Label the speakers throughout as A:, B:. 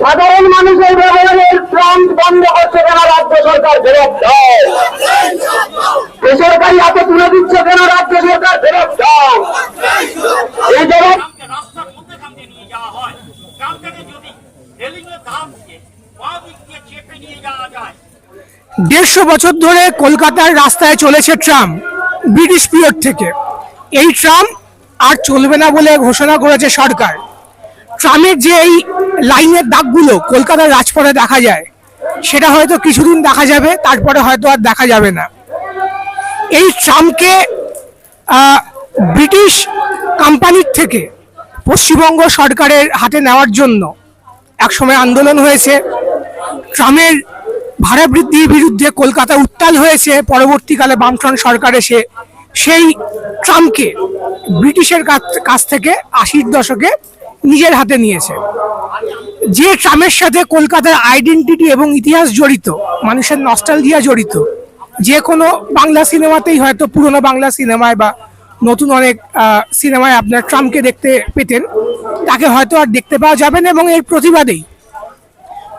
A: সাধারণ মানুষের ব্যবহারের প্রাণ বন্ধ করছে কেন? রাজ্য সরকার ফেরত দাও। বেসরকারি হাতে তুলে দিচ্ছে কেন? রাজ্য সরকার ফেরত দাও। এই
B: দেড়শো বছর ধরে কলকাতার রাস্তায় চলেছে ট্রাম, ব্রিটিশ পিরিয়ড থেকে। এই ট্রাম আর চলবে না বলে ঘোষণা করেছে সরকার। ট্রামের যে এই লাইনের দাগগুলো কলকাতার রাজপথে দেখা যায়, সেটা হয়তো কিছুদিন দেখা যাবে, তারপরে হয়তো আর দেখা যাবে না। এই ট্রামকে ব্রিটিশ কোম্পানির থেকে পশ্চিমবঙ্গ সরকারের হাতে নেওয়ার জন্য একসময় আন্দোলন হয়েছে। ট্রামের ভাড়া বৃদ্ধির বিরুদ্ধে কলকাতা উত্তাল হয়েছে, পরবর্তীকালে বামফ্রন্ট সরকার এসে সেই ট্রামকে ব্রিটিশের কাছ থেকে আশির দশকে নিজের হাতে নিয়েছে। যে ট্রামের সাথে কলকাতার আইডেন্টিটি এবং ইতিহাস জড়িত, মানুষের নস্টালজিয়া জড়িত, যে কোনো বাংলা সিনেমাতেই হয়তো পুরনো বাংলা সিনেমায় বা নতুন অনেক সিনেমায় আপনার ট্রামকে দেখতে পেতেন, তাকে হয়তো আর দেখতে পাওয়া যাবে না এবং এর প্রতিবাদেই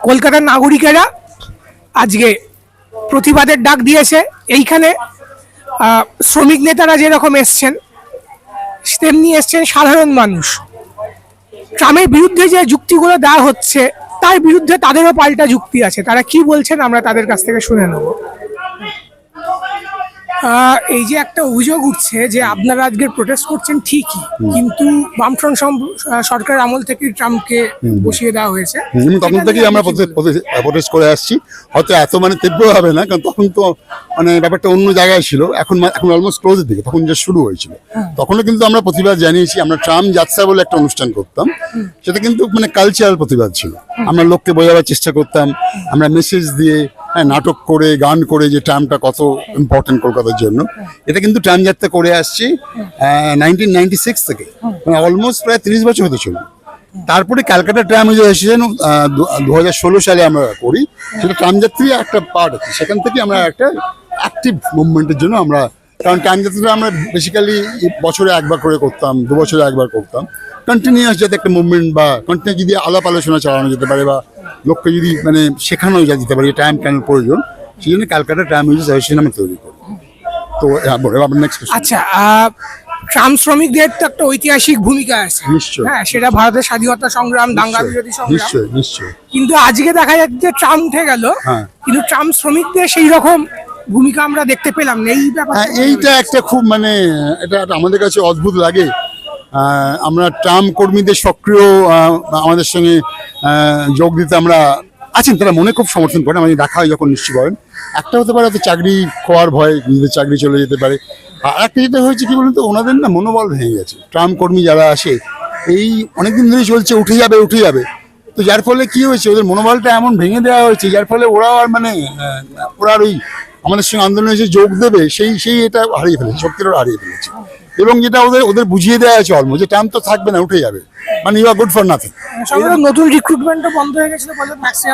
B: কলকাতার নাগরিকেরা আজকে প্রতিবাদের ডাক দিয়েছে। এইখানে শ্রমিক নেতারা যেরকম এসছেন, তেমনি এসছেন সাধারণ মানুষ। ট্রামের বিরুদ্ধে যে যুক্তিগুলো দেওয়া হচ্ছে, তার বিরুদ্ধে তাদেরও পাল্টা যুক্তি আছে। তারা কি বলছেন আমরা তাদের কাছ থেকে শুনে নেব। এই যে একটা অভিযোগ উঠছে যে আপনারা আজকে প্রোটেস্ট করছেন ঠিকই কিন্তু বামফ্রন্ট সরকার আমল থেকে ট্রাম্পকে বসিয়ে দেওয়া হয়েছে।
C: তখন থেকেই আমরা প্রোটেস্ট করে আসছি। হয়তো এত মানে তীব্র হবে না কারণ তখন তো মানে ব্যাপারটা অন্য জায়গায় ছিল। এখন এখন অলমোস্ট ক্লোজের দিকে তখন যে শুরু হয়েছিল। তখনও কিন্তু আমরা প্রতিবাদ জানিয়েছি আমরা ট্রাম যাত্রা বলে একটা অনুষ্ঠান করতাম। সেটা কিন্তু মানে কালচারাল প্রতিবাদ ছিল। আমরা লোককে বোঝাবার চেষ্টা করতাম আমরা মেসেজ দিয়ে হ্যাঁ নাটক করে, গান করে যে ট্রামটা কত ইম্পর্টেন্ট কলকাতার জন্য। এটা কিন্তু ট্রাম যাত্রা করে আসছি নাইনটিন নাইনটি সিক্স থেকে। মানে অলমোস্ট প্রায় তিরিশ বছর হতে চলবে তারপরে ক্যালকাটা ট্রাম এসেছেন দু হাজার ষোলো সালে আমরা করি, সেটা ট্রাম যাত্রী একটা পার্ট আছে। সেখান থেকে আমরা একটা অ্যাক্টিভ মুভমেন্টের জন্য আমরা, কারণ ট্রাম যাত্রাটা আমরা বেসিক্যালি বছরে একবার করে করতাম দু বছরে একবার করতাম। কন্টিনিউয়াস যাতে একটা মুভমেন্ট বা কন্টিনিউ যদি আলাপ আলোচনা চালানো যেতে পারে বা লোককে যদি মানে শেখানো যা যেতে পারে টাইম কেন প্রয়োজন সেই জন্য ক্যালকাটা ট্রাম ইউজ অ্যাসোসিয়েশন আমরা তৈরি করি। তো নেক্সট
B: আচ্ছা ট্রাম শ্রমিকদের তো একটা ঐতিহাসিক ভূমিকা আছে। হ্যাঁ সেটা ভারতের স্বাধীনতা সংগ্রাম দাঙ্গা বিরোধী সংগ্রাম।
C: নিশ্চয়ই নিশ্চয়ই।
B: কিন্তু আজকে দেখা যাচ্ছে যে ট্রাম উঠে গেল।
C: হ্যাঁ।
B: কিন্তু ট্রাম শ্রমিকদের সেই রকম ভূমিকা আমরা দেখতে পেলাম না। এই ব্যাপার
C: হ্যাঁ এইটা একটা খুব মানে এটা আমাদের কাছে অদ্ভুত লাগে। আমরা ট্রাম কর্মীদের সক্রিয় আমাদের সঙ্গে যোগ দিতে আমরা আছেন তারা মনে খুব সমর্থন করেন আমি দেখা হয় যখন নিশ্চয় করেন একটা হতে পারে হয়তো চাকরি খোয়ার ভয়, নিজেদের চাকরি চলে যেতে পারে। আর একটা যেটা হয়েছে, কি বলুন তো, ওনাদের না মনোবল ভেঙে গেছে। ট্রাম কর্মী যারা আসে, এই অনেকদিন ধরেই চলছে, উঠে যাবে উঠে যাবে। তো যার ফলে কি হয়েছে, ওদের মনোবলটা এমন ভেঙে দেওয়া হয়েছে, যার ফলে ওরা আর মানে ওরা আর ওই আমাদের সঙ্গে আন্দোলনে যে যোগ দেবে, সেই সেই এটা হারিয়ে ফেলেছে শক্তিটা হারিয়ে ফেলেছে। এবং যেটা ওদের ওদের বুঝিয়ে দেওয়া আছে অলমোস্ট যে টাইম তো থাকবে না উঠে যাবে। মানে you are good for nothing
B: নতুন রিক্রুটমেন্টও বন্ধ হয়ে গেছিল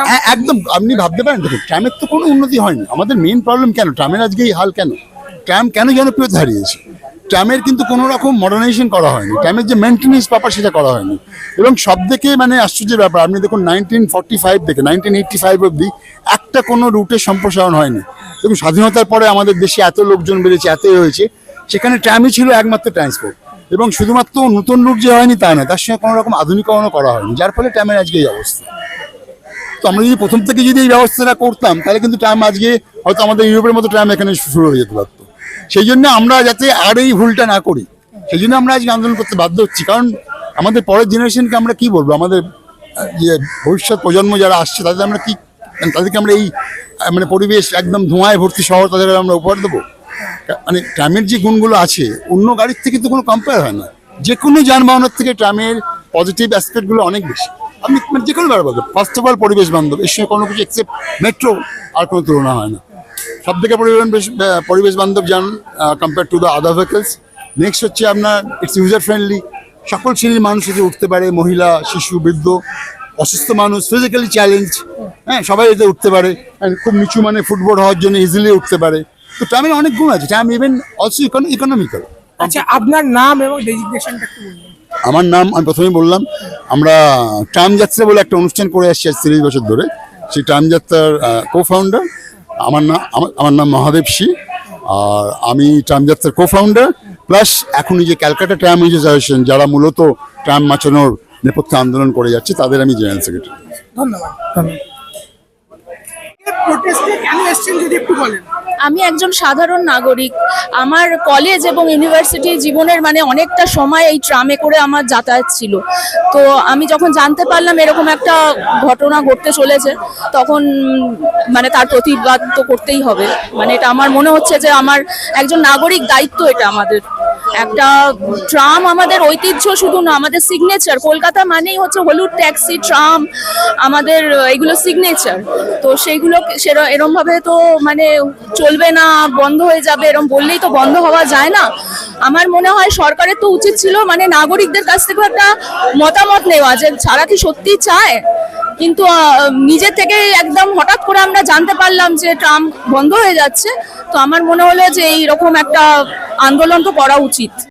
C: হ্যাঁ একদম আপনি ভাবতে পারেন দেখুন ট্রামের তো কোনো উন্নতি হয়নি। আমাদের মেইন প্রবলেম কেন? ট্রামের আজকে এই হাল কেন? ট্রাম কেন জনপ্রিয়তা হারিয়েছে? ট্রামের কিন্তু কোনো রকম মডার্নাইজেশন করা হয়নি। ট্রামের যে মেনটেন্যান্স ব্যাপার সেটা করা হয়নি। এবং সব থেকে মানে আশ্চর্যের ব্যাপার আপনি দেখুন নাইনটিন ফর্টি ফাইভ থেকে নাইনটিন এইটটি ফাইভ অব্দি একটা কোনো রুটের সম্প্রসারণ হয়নি। এবং স্বাধীনতার পরে আমাদের দেশে এত লোকজন বেড়েছে এতই হয়েছে। সেখানে ট্রামই ছিল একমাত্র ট্রান্সপোর্ট এবং শুধুমাত্র নতুন রুট যে হয়নি তা না তার সঙ্গে কোনো রকম আধুনিকরণও করা হয়নি, যার ফলে ট্রামের আজকে এই অবস্থা। তো আমরা যদি প্রথম থেকে যদি এই ব্যবস্থাটা করতাম, তাহলে কিন্তু ট্রাম আজকে হয়তো আমাদের ইউরোপের মতো ট্রাম এখানে শুরু হয়ে যেতে পারতো। সেই জন্য আমরা যাতে আর এই ভুলটা না করি, সেই জন্য আমরা আজকে আন্দোলন করতে বাধ্য হচ্ছি। কারণ আমাদের পরের জেনারেশনকে আমরা কি বলব? আমাদের যে ভবিষ্যৎ প্রজন্ম যারা আসছে, তাদের আমরা কি, তাদেরকে আমরা এই মানে পরিবেশ একদম ধোঁয়ায় ভর্তি শহর তাদের আমরা উপহার দেবো? মানে ট্রামের যে গুণগুলো আছে, অন্য গাড়ির থেকে তো কোনো কম্পেয়ার হয় না। যে কোনো যানবাহনের থেকে ট্রামের পজিটিভ অ্যাসপেক্টগুলো অনেক বেশি। আপনি মানে যে কোনো বলতে ফার্স্ট অফ অল পরিবেশ বান্ধব, এর সঙ্গে কোনো কিছু এক্সেপ্ট মেট্রো আর কোনো তুলনা হয় না। সব থেকে পরিবহন বেশ- পরিবেশ বান্ধব যান compare to the other vehicles next হচ্ছে আপনার ইটস ইউজার ফ্রেন্ডলি সকল শ্রেণির মানুষ এতে উঠতে পারে, মহিলা, শিশু, বৃদ্ধ, অসুস্থ মানুষ ফিজিক্যালি চ্যালেঞ্জ হ্যাঁ সবাই এতে উঠতে পারে। খুব নিচু মানে ফুটবল হওয়ার জন্য ইজিলি উঠতে পারে। তো ট্রামের অনেক গুণ আছে। ট্রাম ইভেন অলসো ইকোনমিক্যাল
B: আচ্ছা আপনার নাম এবং ডেজিগনেশনটা একটু বলবেন
C: আমার নাম আমি প্রথমেই বললাম আমরা ট্রাম যাত্রা বলে একটা অনুষ্ঠান করে আসছি আজ তিরিশ বছর ধরে। সেই ট্রাম যাত্রার কো ফাউন্ডার আমার নাম আমার- আমার নাম মহাদেব সি আর আমি ট্রাম যাত্রার কো ফাউন্ডার প্লাস এখন এই যে ক্যালকাটা ট্রাম অ্যাসোসিয়েশন যারা মূলত ট্রাম মাচানোর নেপথ্যে আন্দোলন করে যাচ্ছে তাদের আমি জেনারেল সেক্রেটারি
B: ধন্যবাদ। ধন্যবাদ।
D: আমি একজন সাধারণ নাগরিক। আমার কলেজ এবং ইউনিভার্সিটি জীবনের মানে অনেকটা সময় এই ট্রামে করে আমার যাতায়াত ছিল। তো আমি যখন জানতে পারলাম এরকম একটা ঘটনা ঘটতে চলেছে, তখন মানে তার প্রতিবাদ তো করতেই হবে। মানে এটা আমার মনে হচ্ছে যে আমার একজন নাগরিক দায়িত্ব এটা আমাদের। একটা, ট্রাম আমাদের ঐতিহ্য শুধু না, আমাদের সিগনেচার কলকাতা মানেই হচ্ছে হলুদ ট্যাক্সি ট্রাম, আমাদের, এগুলো সিগনেচার তো সেইগুলো সেরকম এরম ভাবে তো মানে চলবে না, বন্ধ হয়ে যাবে, এরম বললেই তো বন্ধ হওয়া যায় না। আমার মনে হয় সরকারের তো উচিত ছিল মানে নাগরিকদের কাছ থেকে একটা মতামত নেওয়া যে ছাড়া কি সত্যি চায়? কিন্তু নিজের থেকে একদম হঠাৎ করে আমরা জানতে পারলাম যে ট্রাম বন্ধ হয়ে যাচ্ছে। তো আমার মনে হলো যে এইরকম একটা আন্দোলন তো করা উচিত।